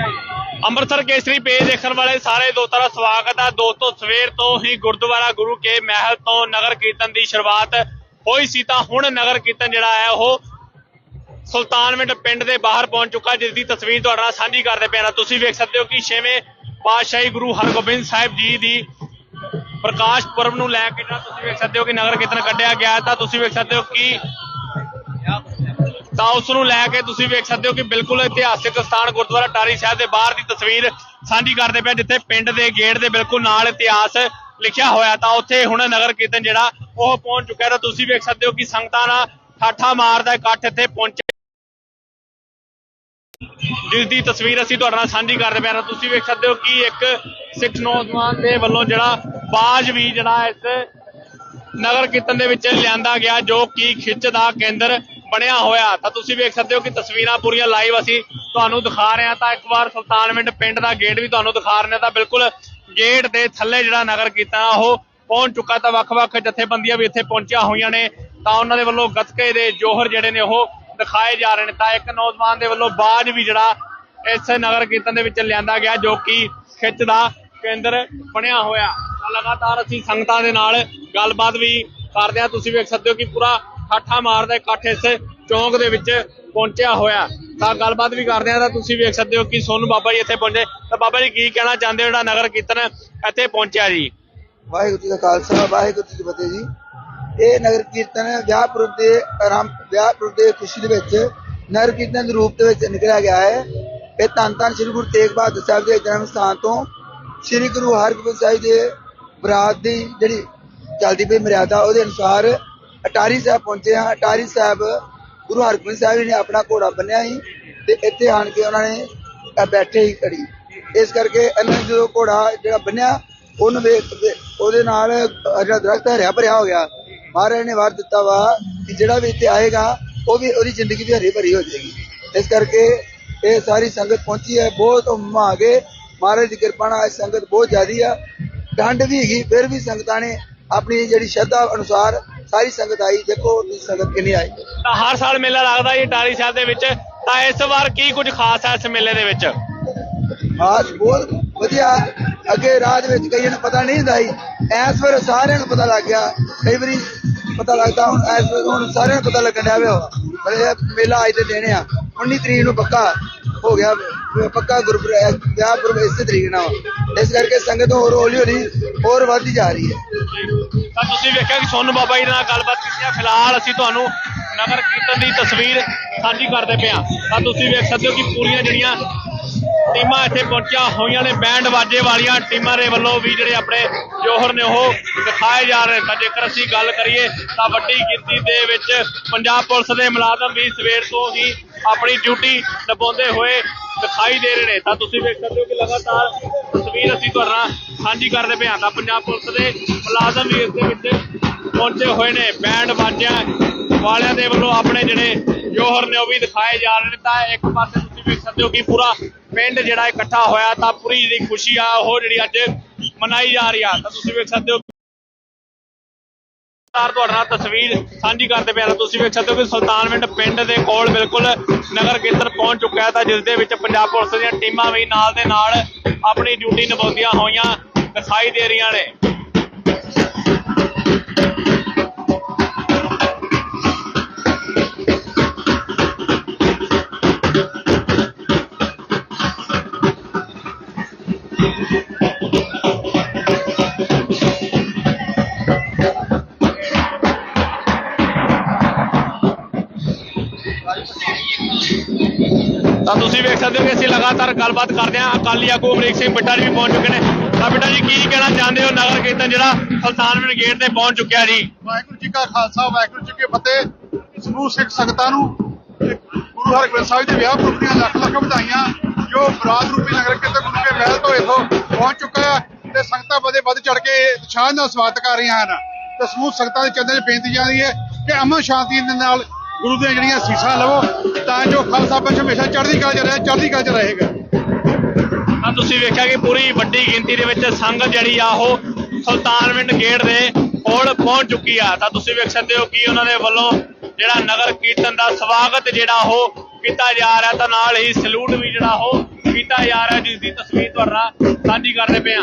ਅੰਮ੍ਰਿਤਸਰ ਕੇਸਰੀ page ਦੇਖਣ ਵਾਲੇ ਸਾਰੇ ਦੋਸਤਾਂ ਦਾ ਸਵਾਗਤ ਹੈ ਦੋਸਤੋ, ਸਵੇਰ ਤੋਂ ਹੀ ਗੁਰਦੁਆਰਾ ਗੁਰੂ ਕੇ ਮਹਿਲ ਤੋਂ ਨਗਰ ਕੀਰਤਨ ਦੀ ਸ਼ੁਰੂਆਤ ਹੋਈ ਸੀ ਤਾਂ ਹੁਣ ਨਗਰ ਕੀਰਤਨ ਜਿਹੜਾ ਹੈ ਉਹ ਸੁਲਤਾਨਵਿੰਡ ਪਿੰਡ ਦੇ ਬਾਹਰ ਪਹੁੰਚ ਚੁੱਕਾ, ਜਿਸ ਦੀ ਤਸਵੀਰ ਤੁਹਾਡੇ ਨਾਲ ਸਾਂਝੀ ਕਰਦੇ ਪਏ ਹਾਂ। ਤੁਸੀਂ ਵੇਖ ਸਕਦੇ ਹੋ ਕਿ ਛੇਵੇਂ ਪਾਤਸ਼ਾਹੀ ਗੁਰੂ ਹਰਗੋਬਿੰਦ ਸਾਹਿਬ ਜੀ ਦੀ ਪ੍ਰਕਾਸ਼ ਪੁਰਬ ਨੂੰ ਲੈ ਕੇ ਜਿਹੜਾ ਤੁਸੀਂ ਵੇਖ ਸਕਦੇ ਹੋ ਕਿ ਨਗਰ ਕੀਰਤਨ ਕੱਢਿਆ ਗਿਆ ਤਾਂ ਤੁਸੀਂ ਵੇਖ ਸਕਦੇ ਹੋ ਕਿ ਤਾਂ ਉਸ ਨੂੰ ਲੈ ਕੇ ਤੁਸੀਂ ਵੇਖ ਸਕਦੇ ਹੋ ਕਿ ਬਿਲਕੁਲ ਇਤਿਹਾਸਿਕ ਸਥਾਨ ਗੁਰਦੁਆਰਾ ਟਾਰੀ ਸਾਹਿਬ ਦੇ ਬਾਹਰ ਦੀ ਤਸਵੀਰ ਸਾਂਝੀ ਕਰਦੇ ਪਏ ਜਿੱਥੇ ਪਿੰਡ ਦੇ ਗੇਟ ਦੇ ਬਿਲਕੁਲ ਨਾਲ ਇਤਿਹਾਸ ਲਿਖਿਆ ਹੋਇਆ ਤਾਂ ਉੱਥੇ ਹੁਣ ਨਗਰ ਕੀਰਤਨ ਜਿਹੜਾ ਉਹ ਪਹੁੰਚ ਚੁੱਕਾ ਹੈ। ਤਾਂ ਤੁਸੀਂ ਵੇਖ ਸਕਦੇ ਹੋ ਕਿ ਸੰਗਤਾਂ ਨਾਲ ਠਾਠਾ ਮਾਰਦਾ ਇਕੱਠ ਇੱਥੇ ਪਹੁੰਚੇ। ਜਿਸ ਦੀ ਤਸਵੀਰ ਅਸੀਂ ਤੁਹਾਡੇ ਨਾਲ ਸਾਂਝੀ ਕਰਦੇ ਪਏ ਹਾਂ। ਤੁਸੀਂ ਵੇਖ ਸਕਦੇ ਹੋ ਕਿ ਇੱਕ ਸਿੱਖ ਨੌਜਵਾਨ ਦੇ ਵੱਲੋਂ ਜਿਹੜਾ ਬਾਜ ਵੀ ਜਿਹੜਾ ਇਸ ਨਗਰ ਕੀਰਤਨ ਦੇ ਵਿੱਚ ਲਿਆਂਦਾ ਗਿਆ, ਜੋ ਕਿ ਖਿੱਚ ਦਾ ਕੇਂਦਰ ਬਣਿਆ ਹੋਇਆ। ਤਾਂ ਤੁਸੀਂ ਵੇਖ ਸਕਦੇ ਹੋ ਕਿ ਤਸਵੀਰਾਂ ਪੂਰੀਆਂ ਲਾਈਵ ਅਸੀਂ ਤੁਹਾਨੂੰ ਦਿਖਾ ਰਹੇ ਹਾਂ। ਤਾਂ ਇੱਕ ਵਾਰ ਸੁਲਤਾਨਵਿੰਡ ਪਿੰਡ ਦਾ ਗੇਟ ਵੀ ਤੁਹਾਨੂੰ ਦਿਖਾ ਰਹੇ ਹਾਂ। ਤਾਂ ਬਿਲਕੁਲ ਗੇਟ ਦੇ ਥੱਲੇ ਜਿਹੜਾ ਨਗਰ ਕੀਰਤਨ ਆ, ਉਹ ਪਹੁੰਚ ਚੁੱਕਾ ਤਾਂ ਵੱਖ-ਵੱਖ ਜਥੇਬੰਦੀਆਂ ਵੀ ਇੱਥੇ ਪਹੁੰਚੀਆਂ ਹੋਈਆਂ ਨੇ। ਤਾਂ ਉਹਨਾਂ ਦੇ ਵੱਲੋਂ ਗੱਤਕੇ ਦੇ ਜੋਹਰ ਜਿਹੜੇ ਨੇ, ਉਹ ਦਿਖਾਏ ਜਾ ਰਹੇ ਨੇ। ਤਾਂ ਇੱਕ ਨੌਜਵਾਨ ਦੇ ਵੱਲੋਂ ਬਾਜ ਵੀ ਜਿਹੜਾ ਇਸ ਨਗਰ ਕੀਰਤਨ ਦੇ ਵਿੱਚ ਲਿਆਂਦਾ ਗਿਆ, ਜੋ ਕਿ ਖਿੱਚ ਦਾ ਕੇਂਦਰ ਬਣਿਆ ਹੋਇਆ। ਤਾਂ ਲਗਾਤਾਰ ਅਸੀਂ ਸੰਗਤਾਂ ਦੇ ਨਾਲ ਗੱਲਬਾਤ ਵੀ ਕਰਦੇ ਹਾਂ। ਤੁਸੀਂ ਵੇਖ ਸਕਦੇ ਹੋ ਕਿ ਪੂਰਾ ਠਾਠਾ ਮਾਰਦਾ ਇਕੱਠ ਇਸ ਚੌਂਕ ਦੇ ਵਿੱਚ ਪਹੁੰਚਿਆ ਹੋਇਆ। ਤਾਂ ਗੱਲਬਾਤ ਵੀ ਕਰਦੇ ਹਾਂ ਤਾਂ ਤੁਸੀਂ ਵੇਖ ਸਕਦੇ ਹੋ ਕਿ ਸੋਨੂੰ ਬਾਬਾ ਜੀ ਇੱਥੇ ਪਹੁੰਚੇ। ਤਾਂ ਬਾਬਾ ਜੀ ਕੀ ਕਹਿਣਾ ਚਾਹੁੰਦੇ ਹੋ ਜਿਹੜਾ ਨਗਰ ਕੀਰਤਨ ਇੱਥੇ ਪਹੁੰਚਿਆ ਜੀ? ਵਾਹਿਗੁਰੂ ਜੀ ਦਾ ਖਾਲਸਾ, ਵਾਹਿਗੁਰੂ ਜੀ ਕੀ ਫਤਿਹ ਜੀ। ਇਹ ਨਗਰ ਕੀਰਤਨ ਵਿਆਹ ਦੇ ਆਰੰਭ, ਵਿਆਹ ਦੇ ਖੁਸ਼ੀ ਦੇ ਵਿੱਚ ਨਗਰ ਕੀਰਤਨ ਦੇ ਰੂਪ ਦੇ ਵਿੱਚ ਨਿਕਲਿਆ ਗਿਆ ਹੈ। ਇਹ ਧੰਨ ਧੰਨ ਸ੍ਰੀ ਗੁਰੂ ਤੇਗ ਬਹਾਦਰ ਸਾਹਿਬ ਦੇ ਜਨਮ ਸਥਾਨ ਤੋਂ ਸ੍ਰੀ ਗੁਰੂ ਹਰਗੋਬਿੰਦ ਸਾਹਿਬ ਦੇ ਬਰਾਤ ਦੀ ਜਿਹੜੀ ਚੱਲਦੀ ਪਈ ਮਰਿਆਦਾ, ਉਹਦੇ ਅਨੁਸਾਰ ਅਟਾਰੀ ਸਾਹਿਬ ਪਹੁੰਚੇ ਹਾਂ। ਅਟਾਰੀ ਸਾਹਿਬ, ਗੁਰੂ ਹਰਗੋਬਿੰਦ ਸਾਹਿਬ ਜੀ ਨੇ ਆਪਣਾ ਘੋੜਾ ਬੰਨਿਆ ਸੀ ਤੇ ਇੱਥੇ ਆਣ ਕੇ ਉਹਨਾਂ ਨੇ ਬੈਠੇ ਹੀ ਘੜੀ। ਇਸ ਕਰਕੇ ਇਹਨਾਂ ਜਦੋਂ ਘੋੜਾ ਜਿਹੜਾ ਬੰਨਿਆ, ਉਹਨੂੰ ਵੇਖ ਉਹਦੇ ਨਾਲ ਜਿਹੜਾ ਦਰਖਤ ਹਰਿਆ ਭਰਿਆ ਹੋ ਗਿਆ। ਮਹਾਰਾਜ ਨੇ ਵਾਰ ਦਿੱਤਾ ਵਾ ਕਿ ਜਿਹੜਾ ਵੀ ਇੱਥੇ ਆਏਗਾ, ਉਹ ਵੀ ਉਹਦੀ ਜ਼ਿੰਦਗੀ ਵੀ ਹਰੀ ਭਰੀ ਹੋ ਜਾਏਗੀ। ਇਸ ਕਰਕੇ ਇਹ ਸਾਰੀ ਸੰਗਤ ਪਹੁੰਚੀ ਹੈ। ਬਹੁਤ ਉਮਾ ਗਏ ਮਹਾਰਾਜ ਦੀ ਕਿਰਪਾ ਨਾਲ ਇਹ ਸੰਗਤ ਬਹੁਤ ਜ਼ਿਆਦੀ ਆ। ਠੰਡ ਵੀ ਹੈਗੀ, ਫਿਰ ਵੀ ਸੰਗਤਾਂ ਨੇ ਆਪਣੀ ਜਿਹੜੀ ਸ਼ਰਧਾ ਅਨੁਸਾਰ ਸਾਰੀ ਸੰਗਤ ਆਈ ਦੇਖੋ ਤੁਸੀਂ ਸੰਗਤ ਕਿੰਨੀ ਆਈ। ਤਾਂ ਹਰ ਸਾਲ ਮੇਲਾ ਲੱਗਦਾ ਜੀ ਟਾਰੀ ਸਾਹਿਬ ਦੇ ਵਿੱਚ। ਤਾਂ ਇਸ ਵਾਰ ਕੀ ਕੁਝ ਖਾਸ ਹੈ ਇਸ ਮੇਲੇ ਦੇ ਵਿੱਚ? ਆਜ ਬਹੁਤ ਵਧੀਆ। ਅੱਗੇ ਰਾਜ ਵਿੱਚ ਕਈਆਂ ਨੂੰ ਪਤਾ ਨਹੀਂ ਹੁੰਦਾ ਸੀ। ਐਸ ਵੇਲੇ ਸਾਰਿਆਂ ਨੂੰ ਪਤਾ ਲੱਗ ਗਿਆ। ਕਈ ਵਾਰੀ ਪਤਾ ਲੱਗਦਾ ਹੁਣ ਐਸ ਵੇਲੇ ਹੁਣ ਸਾਰਿਆਂ ਨੂੰ ਪਤਾ ਲੱਗਣ ਡਿਆ ਵੇ ਪਰ ਇਹ ਮੇਲਾ ਅੱਜ ਦੇ ਦੇਣੇ ਆ। 19 ਤਰੀਕ ਨੂੰ ਪੱਕਾ ਹੋ ਗਿਆ। ਪੱਕਾ ਗੁਰਪੁਰਬ ਵਿਆਹ ਪੁਰਬ ਇਸੇ ਤਰੀਕ ਨਾਲ। ਇਸ ਕਰਕੇ ਸੰਗਤ ਹੋਰ ਹੌਲੀ ਹੌਲੀ ਹੋਰ ਵੱਧਦੀ ਜਾ ਰਹੀ ਹੈ। ਤਾਂ ਤੁਸੀਂ ਵੇਖਿਆ ਕਿ ਸੋਨੂੰ ਬਾਬਾ ਜੀ ਨਾਲ ਗੱਲਬਾਤ ਕੀਤੀ ਹੈ ਫਿਲਹਾਲ ਅਸੀਂ ਤੁਹਾਨੂੰ ਨਗਰ ਕੀਰਤਨ ਦੀ ਤਸਵੀਰ ਸਾਂਝੀ ਕਰਦੇ ਪਏ ਹਾਂ। ਤਾਂ ਤੁਸੀਂ ਵੇਖ ਸਕਦੇ ਹੋ ਕਿ ਪੂਰੀਆਂ ਜਿਹੜੀਆਂ ਟੀਮਾਂ ਇੱਥੇ ਪਹੁੰਚੀਆਂ ਹੋਈਆਂ ਨੇ, ਬੈਂਡ ਵਾਜੇ ਵਾਲੀਆਂ ਟੀਮਾਂ ਦੇ ਵੱਲੋਂ ਵੀ ਜਿਹੜੇ ਆਪਣੇ ਜੋਹਰ ਨੇ ਉਹ ਦਿਖਾਏ ਜਾ ਰਹੇ ਤਾਂ ਜੇਕਰ ਅਸੀਂ ਗੱਲ ਕਰੀਏ ਤਾਂ ਵੱਡੀ ਗਿਣਤੀ ਦੇ ਵਿੱਚ ਪੰਜਾਬ ਪੁਲਿਸ ਦੇ ਮੁਲਾਜ਼ਮ ਵੀ ਸਵੇਰ ਤੋਂ ਹੀ ਆਪਣੀ ਡਿਊਟੀ ਨਿਭਾਉਂਦੇ ਹੋਏ ਦਿਖਾਈ ਦੇ ਰਹੇ ਨੇ। ਤਾਂ ਤੁਸੀਂ ਵੇਖ ਸਕਦੇ ਹੋ ਕਿ ਲਗਾਤਾਰ ਤਸਵੀਰ ਅਸੀਂ ਤੁਹਾਡੇ ਨਾਲ ਸਾਂਝੀ ਕਰਦੇ ਪਏ ਹਾਂ। ਤਾਂ ਪੰਜਾਬ ਪੁਲਿਸ ਦੇ ਮੁਲਾਜ਼ਮ ਵੀ ਇਸ ਦੇ ਵਿੱਚ ਪਹੁੰਚੇ ਹੋਏ ਨੇ। ਬੈਂਡ ਬਾਜਿਆਂ ਵਾਲਿਆਂ ਦੇ ਵੱਲੋਂ ਆਪਣੇ ਜਿਹੜੇ ਜੋਹਰ ਨੇ ਉਹ ਵੀ ਦਿਖਾਏ ਜਾ ਰਹੇ ਨੇ। ਤਾਂ ਇੱਕ ਪਾਸੇ ਤੁਸੀਂ ਵੇਖ ਸਕਦੇ ਹੋ ਕਿ ਪੂਰਾ ਪਿੰਡ ਜਿਹੜਾ ਇਕੱਠਾ ਹੋਇਆ ਤਾਂ ਪੂਰੀ ਜਿਹੜੀ ਖੁਸ਼ੀ ਆ, ਉਹ ਜਿਹੜੀ ਅੱਜ ਮਨਾਈ ਜਾ ਰਹੀ ਆ। ਤਾਂ ਤੁਸੀਂ ਵੇਖ ਸਕਦੇ ਹੋ ਤਾਰ ਤੁਹਾਡੇ ਨਾਲ ਤਸਵੀਰ ਸਾਂਝੀ ਕਰਦੇ ਪਿਆ ਤੁਸੀਂ ਵੇਖ ਸਕਦੇ ਹੋ ਕਿ ਸੁਲਤਾਨਵਿੰਡ ਪਿੰਡ ਦੇ ਕੋਲ ਬਿਲਕੁਲ ਨਗਰ ਕੀਰਤਨ ਪਹੁੰਚ ਚੁੱਕਾ ਹੈ ਤਾਂ ਜਿਸ ਦੇ ਵਿੱਚ ਪੰਜਾਬ ਪੁਲਿਸ ਦੀਆਂ ਟੀਮਾਂ ਵੀ ਨਾਲ ਦੇ ਨਾਲ ਆਪਣੀ ਡਿਊਟੀ ਨਿਭਾਉਂਦੀਆਂ ਹੋਈਆਂ ਦਿਖਾਈ ਦੇ ਰਹੀਆਂ ਨੇ। ਤਾਂ ਤੁਸੀਂ ਵੇਖ ਸਕਦੇ ਹੋ ਕਿ ਅਸੀਂ ਲਗਾਤਾਰ ਗੱਲਬਾਤ ਕਰਦੇ ਹਾਂ। ਅਕਾਲੀ ਆਗੂ ਅਮਰੀਕ ਸਿੰਘ ਬਿੱਟਾ ਜੀ ਵੀ ਪਹੁੰਚ ਚੁੱਕੇ ਨੇ। ਤਾਂ ਬਿੱਟਾ ਜੀ, ਕੀ ਕਹਿਣਾ ਚਾਹੁੰਦੇ ਹੋ? ਨਗਰ ਕੀਰਤਨ ਜਿਹੜਾ ਸੁਲਤਾਨਵਿੰਡ ਗੇਟ ਤੇ ਪਹੁੰਚ ਚੁੱਕਿਆ ਜੀ। ਵਾਹਿਗੁਰੂ ਜੀ ਕਾ ਖਾਲਸਾ, ਵਾਹਿਗੁਰੂ ਜੀ ਕੀ ਫਤਿਹ। ਸਮੂਹ ਸਿੱਖ ਸੰਗਤਾਂ ਨੂੰ ਗੁਰੂ ਹਰਗੋਬਿੰਦ ਸਾਹਿਬ ਦੇ ਵਿਆਹ ਪੁਰਬ ਦੀਆਂ ਲੱਖ ਲੱਖ ਵਧਾਈਆਂ, ਜੋ ਬਰਾਤ ਰੂਪੀ ਨਗਰ ਕੀਰਤਨ ਗੁਰੂ ਕੇ ਮਹਿਲ ਤੋਂ ਇਥੋਂ ਪਹੁੰਚ ਚੁੱਕਾ ਹੈ ਤੇ ਸੰਗਤਾਂ ਬਦੇ ਵੱਧ ਚੜ ਕੇ ਉਤਸ਼ਾਹ ਨਾਲ ਸਵਾਗਤ ਕਰ ਰਹੀਆਂ ਹਨ। ਤੇ ਸਮੂਹ ਸੰਗਤਾਂ ਦੇ ਚੰਦੇ 'ਚ ਬੇਨਤੀ ਜਾਂਦੀ ਹੈ ਕਿ ਅਮਨ ਸ਼ਾਂਤੀ ਦੇ ਨਾਲ ਗੁਰੂ ਦੀਆਂ ਜਿਹੜੀਆਂ ਸੀਸਾਂ ਲਵੋ, ਤਾਂ ਜੋ ਖਾਲਸਾ ਪੰਥ ਹਮੇਸ਼ਾ ਚੜ੍ਹਦੀ ਕਲਾ 'ਚ ਰਹੇ, ਚੜ੍ਹਦੀ ਕਲਾ 'ਚ ਰਹੇਗਾ। ਤਾਂ ਤੁਸੀਂ ਵੇਖਿਆ ਕਿ ਪੂਰੀ ਵੱਡੀ ਗਿਣਤੀ ਦੇ ਵਿੱਚ ਸੰਗਤ ਜਿਹੜੀ ਆ ਉਹ ਸੁਲਤਾਨਵਿੰਡ ਗੇਟ ਦੇ ਕੋਲ ਪਹੁੰਚ ਚੁੱਕੀ ਆ। ਤਾਂ ਤੁਸੀਂ ਵੇਖ ਸਕਦੇ ਹੋ ਕਿ ਉਹਨਾਂ ਦੇ ਵੱਲੋਂ ਜਿਹੜਾ ਨਗਰ ਕੀਰਤਨ ਦਾ ਸਵਾਗਤ ਜਿਹੜਾ ਉਹ ਕੀਤਾ ਜਾ ਰਿਹਾ, ਤਾਂ ਨਾਲ ਹੀ ਸਲੂਟ ਵੀ ਜਿਹੜਾ ਉਹ ਕੀਤਾ ਜਾ ਰਿਹਾ, ਜਿਸ ਦੀ ਤਸਵੀਰ ਤੁਹਾਡਾ ਸਾਂਝੀ ਕਰਦੇ ਪਏ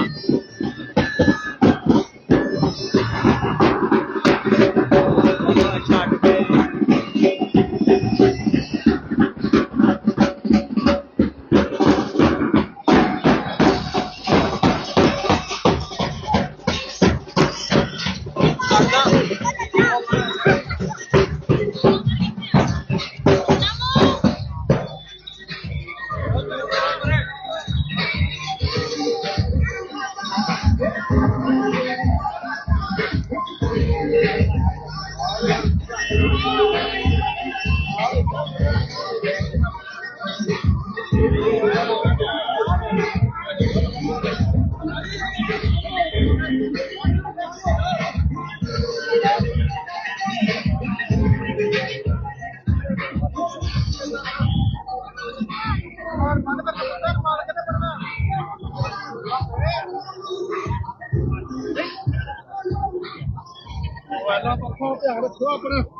Well, I'm a pump out of proper.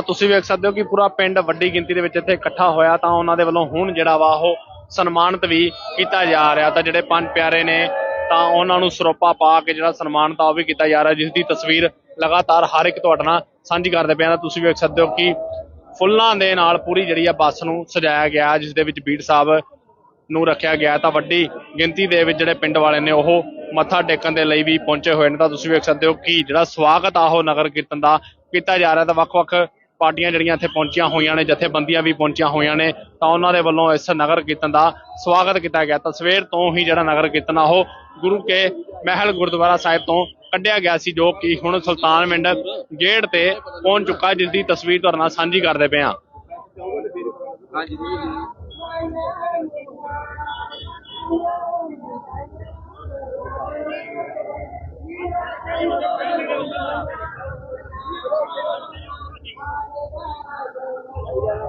ਤਾਂ ਤੁਸੀਂ ਵੇਖ ਸਕਦੇ ਹੋ ਕਿ ਪੂਰਾ ਪਿੰਡ ਵੱਡੀ ਗਿਣਤੀ ਦੇ ਵਿੱਚ ਇੱਥੇ ਇਕੱਠਾ ਹੋਇਆ ਤਾਂ ਉਹਨਾਂ ਦੇ ਵੱਲੋਂ ਹੁਣ ਜਿਹੜਾ ਵਾ ਉਹ ਸਨਮਾਨਿਤ ਵੀ ਕੀਤਾ ਜਾ ਰਿਹਾ। ਤਾਂ ਜਿਹੜੇ ਪੰਜ ਪਿਆਰੇ ਨੇ, ਤਾਂ ਉਹਨਾਂ ਨੂੰ ਸਰੋਪਾ ਪਾ ਕੇ ਜਿਹੜਾ ਸਨਮਾਨਿਤ ਆ ਉਹ ਵੀ ਕੀਤਾ ਜਾ ਰਿਹਾ, ਜਿਸ ਦੀ ਤਸਵੀਰ ਲਗਾਤਾਰ ਹਰ ਇੱਕ ਤੁਹਾਡੇ ਨਾਲ ਸਾਂਝੀ ਕਰਦੇ ਪਏ ਤਾਂ ਤੁਸੀਂ ਵੇਖ ਸਕਦੇ ਹੋ ਕਿ ਫੁੱਲਾਂ ਦੇ ਨਾਲ ਪੂਰੀ ਜਿਹੜੀ ਆ ਬੱਸ ਨੂੰ ਸਜਾਇਆ ਗਿਆ, ਜਿਸ ਦੇ ਵਿੱਚ ਬੀੜ ਸਾਹਿਬ ਨੂੰ ਰੱਖਿਆ ਗਿਆ। ਤਾਂ ਵੱਡੀ ਗਿਣਤੀ ਦੇ ਵਿੱਚ ਜਿਹੜੇ ਪਿੰਡ ਵਾਲੇ ਨੇ, ਉਹ ਮੱਥਾ ਟੇਕਣ ਦੇ ਲਈ ਵੀ ਪਹੁੰਚੇ ਹੋਏ ਨੇ। ਤਾਂ ਤੁਸੀਂ ਵੇਖ ਸਕਦੇ ਹੋ ਕਿ ਜਿਹੜਾ ਸਵਾਗਤ ਆ ਉਹ ਨਗਰ ਕੀਰਤਨ ਦਾ ਕੀਤਾ ਜਾ ਰਿਹਾ। ਤਾਂ ਵੱਖ-ਵੱਖ ਪਾਰਟੀਆਂ ਜਿਹੜੀਆਂ ਇੱਥੇ ਪਹੁੰਚੀਆਂ ਹੋਈਆਂ ਨੇ, ਜਥੇਬੰਦੀਆਂ ਵੀ ਪਹੁੰਚੀਆਂ ਹੋਈਆਂ ਨੇ, ਤਾਂ ਉਹਨਾਂ ਦੇ ਵੱਲੋਂ ਇਸ ਨਗਰ ਕੀਰਤਨ ਦਾ ਸਵਾਗਤ ਕੀਤਾ ਗਿਆ। ਤਾਂ ਸਵੇਰ ਤੋਂ ਹੀ ਜਿਹੜਾ ਨਗਰ ਕੀਰਤਨ ਆ, ਉਹ ਗੁਰੂ ਕੇ ਮਹਿਲ ਗੁਰਦੁਆਰਾ ਸਾਹਿਬ ਤੋਂ ਕੱਢਿਆ ਗਿਆ ਸੀ, ਜੋ ਕਿ ਹੁਣ ਸੁਲਤਾਨ ਮਿੰਡ ਗੇਟ ਤੇ ਪਹੁੰਚ ਚੁੱਕਾ ਜਿਸ ਦੀ ਤਸਵੀਰ ਤੁਹਾਡੇ ਨਾਲ ਸਾਂਝੀ ਕਰਦੇ ਪਏ ਹਾਂ।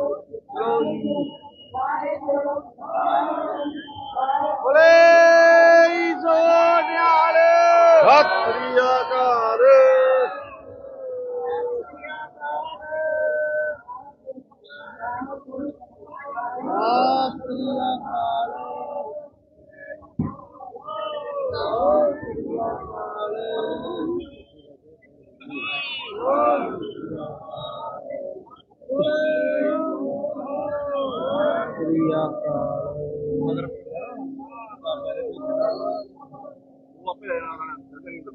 Hallelujah.